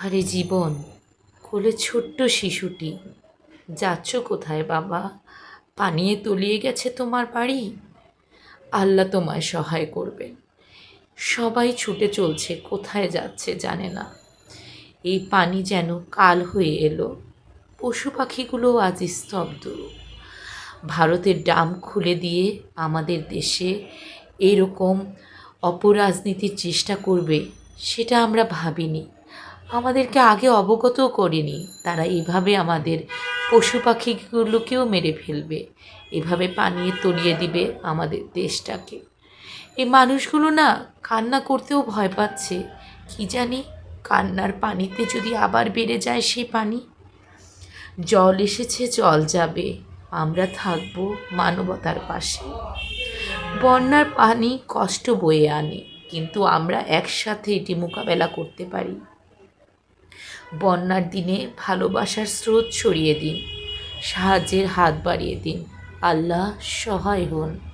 আরে জীবন, কোলে ছোট্ট শিশুটি। যাচ্ছ কোথায় বাবা? পানিয়ে তলিয়ে গেছে তোমার বাড়ি? আল্লাহ তোমায় সহায় করবেন সবাই ছুটে চলছে, কোথায় যাচ্ছে জানে না। এই পানি যেন কাল হয়ে এলো। পশু পাখিগুলো আজ স্তব্ধ। ভারতের ডাম খুলে দিয়ে আমাদের দেশে এরকম অপরাজনীতির চেষ্টা করবে, সেটা আমরা ভাবিনি। আমাদেরকে আগে অবগতও করেনি। তারা এভাবে আমাদের পশু পাখিগুলোকেও মেরে ফেলবে। এভাবে পানিয়ে তলিয়ে দিবে আমাদের দেশটাকে। এই মানুষগুলো না কান্না করতেও ভয় পাচ্ছে। কি জানি কান্নার পানিতে যদি আবার বেড়ে যায় সেই পানি? জল এসেছে, জল যাবে। আমরা থাকব মানবতার পাশে। বন্যার পানি কষ্ট বয়ে আনে, কিন্তু আমরা একসাথে এটি মোকাবেলা করতে পারি। বন্যার দিনে ভালোবাসার স্রোত ছড়িয়ে দিন সাহায্যের হাত বাড়িয়ে দিন। আল্লাহ সহায় হন।